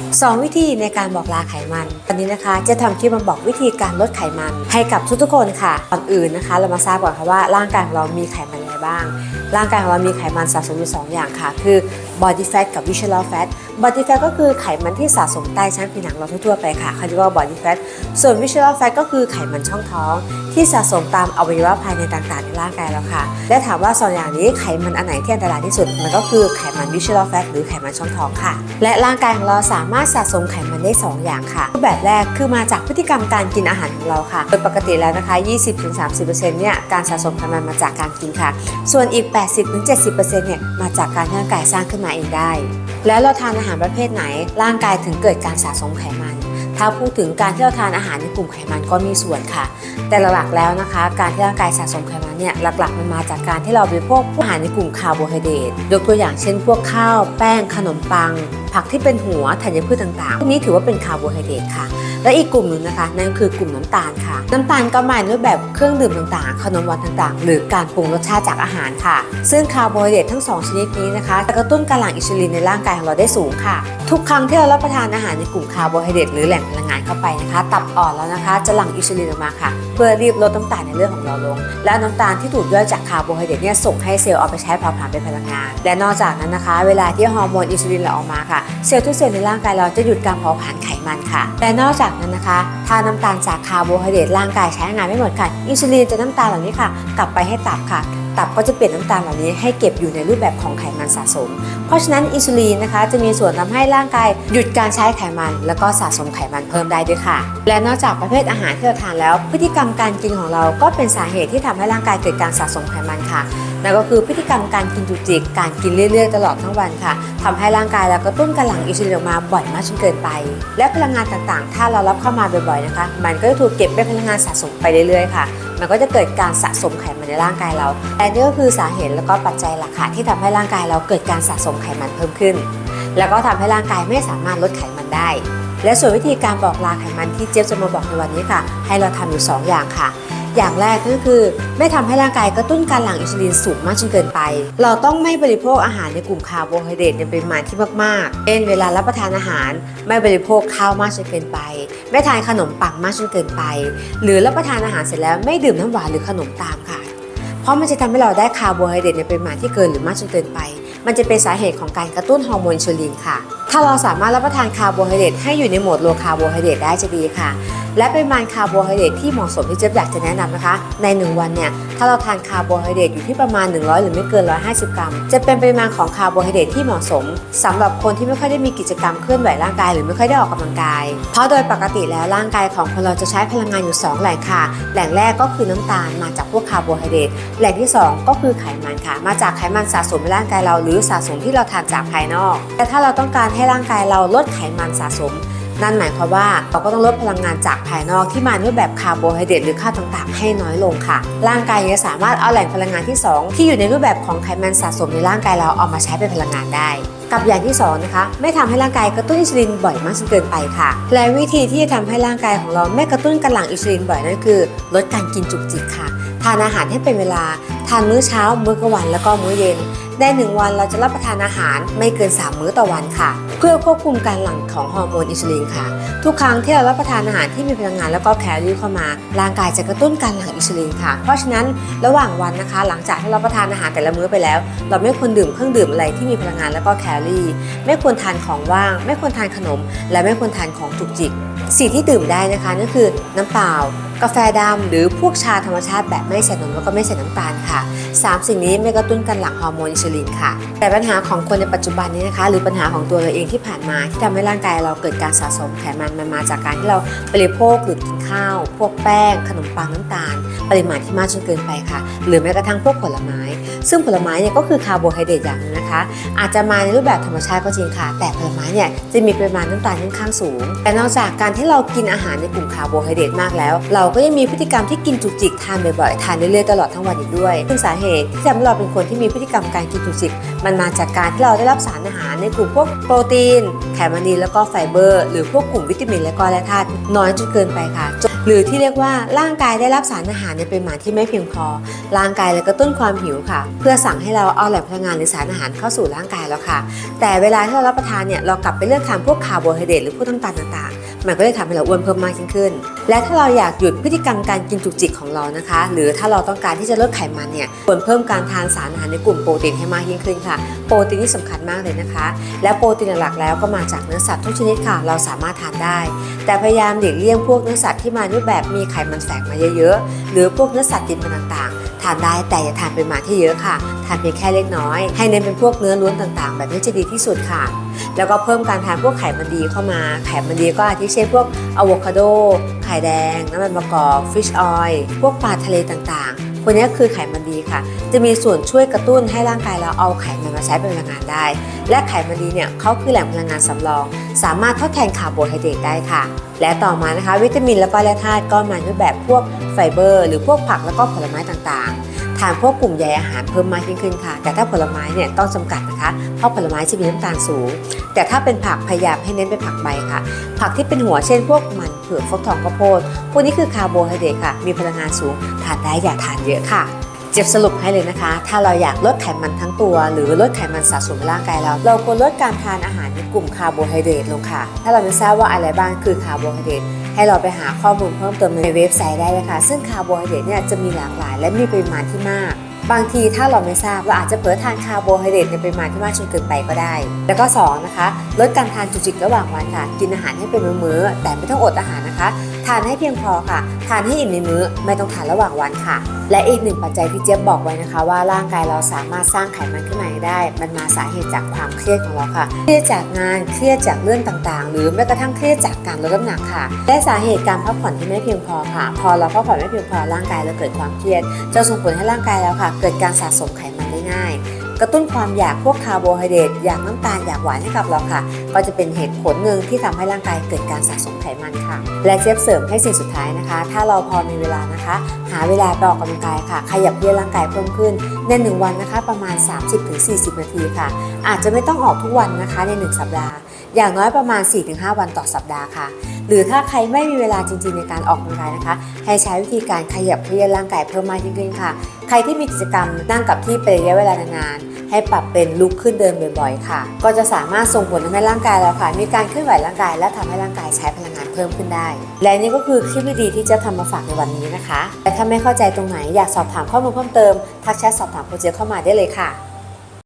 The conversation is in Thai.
2 วิธีในการบอกลาไขมันวันนี้นะคะจะทำคลิปมาบอกวิธีการลดไขมันให้กับทุกๆคนค่ะก่อนอื่นนะคะ เรามาทราบก่อนค่ะว่าร่างกายของเรามีไขมันอะไรบ้าง ร่างกายของเรามีไขมันสะสมอยู่2อย่างค่ะ คือ body fat กับ visceral fat body fat ก็คือไขมันที่สะสมใต้ชั้นผิวหนังเราทั่วๆไปค่ะเขาเรียกว่า body fat ส่วน visceral fat ก็คือไขมันช่องท้อง ที่สะสมตามอวัยวะภายในต่างๆในร่างกายเราค่ะ และถามว่าสองอย่างนี้ไขมันอันไหนที่อันตรายที่สุด มันก็คือไขมัน visceral fat หรือไขมันช่องท้องค่ะ และร่างกายของเราสามารถสะสมไขมันได้ 2 อย่างค่ะรูปแบบแรกคือมาจากพฤติกรรมการกินอาหารของเราค่ะ โดยปกติแล้วนะคะ 20-30%เนี่ยการสะสมไขมันมาจากการกินค่ะ ส่วนอีก 80-70%เนี่ยมาจากการที่ร่างกายสร้างขึ้นมาเองได้ แล้วเราทานอาหารประเภทไหน ร่างกายถึงเกิดการสะสมไขมัน ถ้าพูดถึงการที่เราทานอาหารในกลุ่มไขมันก็มีส่วนค่ะ แต่หลักๆแล้วนะคะ การที่ร่างกายสะสมไขมันเนี่ยหลักๆมันมาจากการที่เราบริโภคอาหารในกลุ่มคาร์โบไฮเดรตยกตัวอย่างเช่น พวกข้าว แป้งขนมปัง ผักที่เป็นหัวธัญพืชต่างๆพวกนี้ถือว่าเป็นคาร์โบไฮเดรตค่ะ และอีกกลุ่มหนึ่งนะคะ นั่นคือกลุ่มน้ำตาลค่ะ น้ำตาลก็มาในรูปแบบเครื่องดื่มต่างๆ ขนมหวานต่างๆ หรือการปรุงรสชาติจากอาหารค่ะ ซึ่งคาร์โบไฮเดรตทั้งสองชนิดนี้นะคะจะกระตุ้นการหลั่งอินซูลินในร่างกายของเราได้สูงค่ะ ทุกครั้งที่เรารับประทานอาหารในกลุ่มคาร์โบไฮเดรตหรือแหล่งพลังงานเข้าไปนะคะ ตับอ่อนแล้วนะคะ จะหลั่งอินซูลินออกมาค่ะ เพื่อรีบลดน้ำตาลในเลือดของเราลง และน้ำตาลที่ถูกย่อยจากคาร์โบไฮเดรตเนี่ยส่งให้เซลล์เอาไปใช้เผาผลาญเป็นพลังงาน และนอกจากนั้นนะคะ เวลาที่ฮอร์โมนอินซูลินเราออกมาค่ะ เซลล์ทุกเซลล์ในร่างกายเราจะหยุดการเผาผลาญไขมันค่ะ และนอกจากนั้นนะคะ ถ้าน้ำตาลจากคาร์โบไฮเดรตร่างกายใช้งานไม่หมดค่ะ อินซูลินจะน้ำตาลเหล่านี้ค่ะ กลับไปให้ตับค่ะ ตับก็จะเปลี่ยนน้ำตาลเหล่านี้ให้เก็บอยู่ในรูปแบบของไขมันสะสม เพราะฉะนั้นอินซูลินนะคะจะมีส่วนทำให้ร่างกายหยุดการใช้ไขมัน แล้วก็สะสมไขมันเพิ่มได้ด้วยค่ะ และนอกจากประเภทอาหารที่เราทานแล้ว พฤติกรรมการกินของเราก็เป็นสาเหตุที่ทำให้ร่างกายเกิดการสะสมไขมันค่ะ นั่นก็คือพฤติกรรมการกินจุจิก การกินเรื่อยๆ ตลอดทั้งวันค่ะทำให้ร่างกายเรากระตุ้นการหลั่งอินซูลินออกมาบ่อยมากจนเกินไป และพลังงานต่างๆ ถ้าเรารับเข้ามาบ่อยๆนะคะ มันก็จะถูกเก็บเป็นพลังงานสะสมไปเรื่อยๆ ค่ะ มันก็จะเกิดการสะสมไขมันในร่างกายเราและนี่ก็คือสาเหตุแล้วก็ปัจจัยหลักค่ะที่ทำให้ร่างกายเราเกิดการสะสมไขมันเพิ่มขึ้น แล้วก็ทำให้ร่างกายไม่สามารถลดไขมันได้และส่วนวิธีการบอกลาไขมันที่เจี๊ยบจะมาบอกในวันนี้ค่ะ ให้เราทำอยู่สองอย่างค่ะ อย่างแรกก็คือ ไม่ทำให้ร่างกายกระตุ้นการหลั่งอินซูลินสูงมากจนเกินไป เราต้องไม่บริโภคอาหารในกลุ่มคาร์โบไฮเดรตในปริมาณที่มากๆเช่นเวลารับประทานอาหาร ไม่บริโภคข้าวมากจนเกินไป ไม่ทานขนมปังมากจนเกินไป หรือรับประทานอาหารเสร็จแล้วไม่ดื่มน้ำหวานหรือขนมตามค่ะ เพราะมันจะทำให้เราได้คาร์โบไฮเดรตในปริมาณที่เกินหรือมากจนเกินไป มันจะเป็นสาเหตุของการกระตุ้นฮอร์โมนอินซูลินค่ะ ถ้าเราสามารถรับประทานคาร์โบไฮเดรตให้อยู่ในโหมดโลคาร์โบไฮเดรตได้จะดีค่ะ และปริมาณคาร์โบไฮเดรตที่เหมาะสมที่เจ๊อยากจะแนะนำนะคะ ใน 1 วันเนี่ยถ้าเราทานคาร์โบไฮเดรตอยู่ที่ประมาณ 100 หรือไม่เกิน 150 กรัม จะเป็นปริมาณของคาร์โบไฮเดรตที่เหมาะสมสำหรับคนที่ไม่ค่อยได้มีกิจกรรมเคลื่อนไหวร่างกายหรือไม่ค่อยได้ออกกำลังกาย เพราะโดยปกติแล้วร่างกายของคนเราจะใช้พลังงานอยู่ 2 แหล่งค่ะ แหล่งแรกก็คือน้ำตาลมาจากพวกคาร์โบไฮเดรตแหล่งที่ 2 ก็คือไขมันค่ะ มาจากไขมันสะสมในร่างกายเรา หรือสะสมที่เราทานจากภายนอก แต่ถ้าเราต้องการให้ร่างกายเราลดไขมันสะสม นั่นหมายความว่าเราก็ต้องลดพลังงานจากภายนอกที่มาในรูปแบบคาร์โบไฮเดรตหรือข้าวต่างๆ ให้น้อยลงค่ะ ร่างกายยังสามารถเอาแหล่งพลังงานที่ 2 ที่อยู่ในรูปแบบของไขมันสะสมในร่างกายเราเอามาใช้เป็นพลังงานได้กับอย่างที่2นะคะไม่ทำให้ร่างกายกระตุ้นอินซูลินบ่อยมากจนเกินไปค่ะ และวิธีที่จะทำให้ร่างกายของเราไม่กระตุ้นการหลั่งอินซูลินบ่อยนั่นคือ ลดการกินจุกจิกค่ะ ทานอาหารให้เป็นเวลา ทานมื้อเช้า มื้อกลางวันแล้วก็มื้อเย็น ในหนึ่งวันเราจะรับประทานอาหารไม่เกิน 3 มื้อต่อวันค่ะ เพื่อควบคุมการหลั่งของฮอร์โมนอินซูลินค่ะ ทุกครั้งที่เรารับประทานอาหารที่มีพลังงานแล้วก็แคลอรี่เข้ามา ร่างกายจะกระตุ้นการหลั่งอินซูลินค่ะ เพราะฉะนั้นระหว่างวันนะคะ หลังจากที่เรารับประทานอาหารแต่ละมื้อไปแล้ว เราไม่ควรดื่มเครื่องดื่มอะไรที่มีพลังงานแล้วก็แคลอรี่ ไม่ควรทานของว่าง ไม่ควรทานขนม และไม่ควรทานของจุกจิก สิ่งที่ดื่มได้นะคะนั่นคือน้ำเปล่า กาแฟดำหรือพวกชาธรรมชาติแบบไม่ใส่นมแล้วก็ไม่ใส่น้ำตาลค่ะสามสิ่งนี้ไม่กระตุ้นการหลั่งฮอร์โมนอินซูลินค่ะ แต่ปัญหาของคนในปัจจุบันนี้นะคะ หรือปัญหาของตัวเราเองที่ผ่านมาที่ทำให้ร่างกายเราเกิดการสะสมไขมันมันมาจากการที่เราบริโภคหรือกินข้าว พวกแป้ง ขนมปังน้ำตาล ปริมาณที่มากจนเกินไปค่ะ หรือแม้กระทั่งพวกผลไม้ ซึ่งผลไม้เนี่ยก็คือคาร์โบไฮเดรตอย่างหนึงนะคะ อาจจะมาในรูปแบบธรรมชาติก็จริงค่ะ แต่ผลไม้เนี่ยจะมีปริมาณน้ำตาลค่อนข้างสูง แต่นอกจากการที่เรากินอาหารในกลุ่มคาร์โบไฮเดรตมากแล้ว เราก็ยังมีพฤติกรรมที่กินจุกจิกทานบ่อยๆทานเรื่อยๆตลอดทั้งวันอีกด้วยซึ่งสาเหตุที่ทำให้เราเป็นคนที่มีพฤติกรรมการกินจุกจิก มันมาจากการที่เราได้รับสารอาหารในกลุ่มพวกโปรตีน ไขมันดีแล้วก็ไฟเบอร์ หรือพวกกลุ่มวิตามินและก็แร่ธาตุน้อยจนเกินไปค่ะหรือที่เรียกว่าร่างกายได้รับสารอาหารในปริมาณที่ไม่เพียงพอ ร่างกายเลยกระตุ้นความหิวค่ะเพื่อสั่งให้เราเอาแหล่งพลังงานหรือสารอาหารเข้าสู่ร่างกายแล้วค่ะ แต่เวลาที่เรารับประทานเนี่ยเรากลับไปเลือกทานพวกคาร์โบไฮเดรตหรือพวกน้ำตาลต่างๆ มันก็เลยทำให้เราอ้วนเพิ่มมากยิ่งขึ้น และถ้าเราอยากหยุดพฤติกรรมการกินจุกจิกของเรานะคะ หรือถ้าเราต้องการที่จะลดไขมันเนี่ยควรเพิ่มการทานสารอาหารในกลุ่มโปรตีนให้มากยิ่งขึ้นค่ะ โปรตีนที่สำคัญมากเลยนะคะ และโปรตีนหลักๆแล้วก็มาจากเนื้อสัตว์ทุกชนิดค่ะ เราสามารถทานได้แต่พยายามหลีกเลี่ยงพวกเนื้อสัตว์ที่มาด้วยแบบมีไขมันแฝงมาเยอะๆ หรือพวกเนื้อสัตว์ติดมันต่างๆ ทานได้แต่อย่าทานปริมาณที่เยอะค่ะ ทานเพียงแค่เล็กน้อย ให้เน้นเป็นพวกเนื้อล้วนต่างๆ แบบนี้จะดีที่สุดค่ะ แล้วก็เพิ่มการทานพวกไขมันดีเข้ามา ไขมันดีก็อาทิเช่นพวกอะโวคาโด ไข่แดง น้ำมันมะกอก ฟิชออยล์ พวกปลาทะเลต่างๆ วกนี้คือไขมันดีค่ะ จะมีส่วนช่วยกระตุ้นให้ร่างกายเราเอาไขมันมาใช้เป็นพลังงานได้ และไขมันดีเนี่ยเขาคือแหล่งพลังงานสำรอง สามารถทดแทนคาร์โบไฮเดรตได้ค่ะ และต่อมานะคะ วิตามินและก็แร่ธาตุก็มาด้วยแบบพวกไฟเบอร์ หรือพวกผักแล้วก็ผลไม้ต่างๆ ทานพวกกลุ่มใยอาหารเพิ่มมากยิ่งขึ้นค่ะ แต่ถ้าผลไม้เนี่ยต้องจำกัดนะคะ เพราะผลไม้จะมีน้ำตาลสูง แต่ถ้าเป็นผักพยายามให้เน้นเป็นผักใบค่ะ ผักที่เป็นหัวเช่น พวกมันเผือกฟักทองข้าวโพดพวกนี้คือคาร์โบไฮเดรตค่ะ มีพลังงานสูงทานได้อย่าทานเยอะค่ะ เจ็บสรุปให้เลยนะคะ ถ้าเราอยากลดไขมันทั้งตัว หรือลดไขมันสะสมในร่างกายเรา เราควรลดการทานอาหารในกลุ่มคาร์โบไฮเดรตลงค่ะ ถ้าเราไม่ทราบว่าอะไรบ้างคือคาร์โบไฮเดรตให้เราไปหาข้อมูลเพิ่มเติมในเว็บไซต์ได้เลยค่ะ ซึ่งคาร์โบไฮเดรตเนี่ยจะมีหลากหลาย และมีปริมาณที่มากบางทีถ้าเราไม่ทราบเราอาจจะเผลอทานคาร์โบไฮเดรตในปริมาณที่มากจนเกินไปก็ได้ แล้วก็สองนะคะ ลดการทานจุกจิกระหว่างวันค่ะ กินอาหารให้เป็นมื้อๆแต่ไม่ต้องอดอาหารนะคะ ทานให้เพียงพอค่ะ ทานให้อิ่มในมื้อไม่ต้องทานระหว่างวันค่ะ และอีกหนึ่งปัจจัยที่เจี๊ยบบอกไว้นะคะ ว่าร่างกายเราสามารถสร้างไขมันขึ้นมาได้ มันมาสาเหตุจากความเครียดของเราค่ะ เครียดจากงานเครียดจากเรื่องต่างๆ หรือแม้กระทั่งเครียดจากการลดน้ำหนักค่ะ และสาเหตุการพักผ่อนที่ไม่เพียงพอค่ะ พอเราพักผ่อนไม่เพียงพอร่างกายเราเกิดความเครียดจะส่งผลให้ร่างกายเราค่ะ เกิดการสะสมไขมันได้ง่าย กระตุ้นความอยากพวกคาร์โบไฮเดรตอยากน้ำตาลอยากหวานให้กับเราค่ะ ก็จะเป็นเหตุผลหนึ่งที่ทำให้ร่างกายเกิดการสะสมไขมันค่ะ และเจี๊ยบเสริมให้สิ่งสุดท้ายนะคะ ถ้าเราพอมีเวลานะคะ หาเวลาไปออกกำลังกายค่ะ ขยับเยียดร่างกายเพิ่มขึ้นในหนึ่งวันนะคะ ประมาณ 30-40 นาทีค่ะ อาจจะไม่ต้องออกทุกวันนะคะใน 1 สัปดาห์ อย่างน้อยประมาณ 4-5 วันต่อสัปดาห์ค่ะหรือถ้าใครไม่มีเวลาจริงๆในการออกกำลังกายนะคะ ให้ใช้วิธีการขยับเยียดร่างกายเพิ่มมากยิ่งขึ้นค่ะ รที่มีกิจกรรมนั่งกับที่เป็นระยะเวลานานๆให้ปรับเป็นลุกขึ้นเดินบ่อยๆ ค่ะ ก็จะสามารถส่งผลทำให้ร่างกายเราค่ะ มีการเคลื่อนไหวร่างกาย และทำให้ร่างกายใช้พลังงานเพิ่มขึ้นได้ และนี่ก็คือคลิปดีๆที่จะทำมาฝากในวันนี้นะคะ แต่ถ้าไม่เข้าใจตรงไหนอยากสอบถามข้อมูลเพิ่มเติมทักแชทสอบถามโปรเจกต์เข้ามาได้เลยค่ะ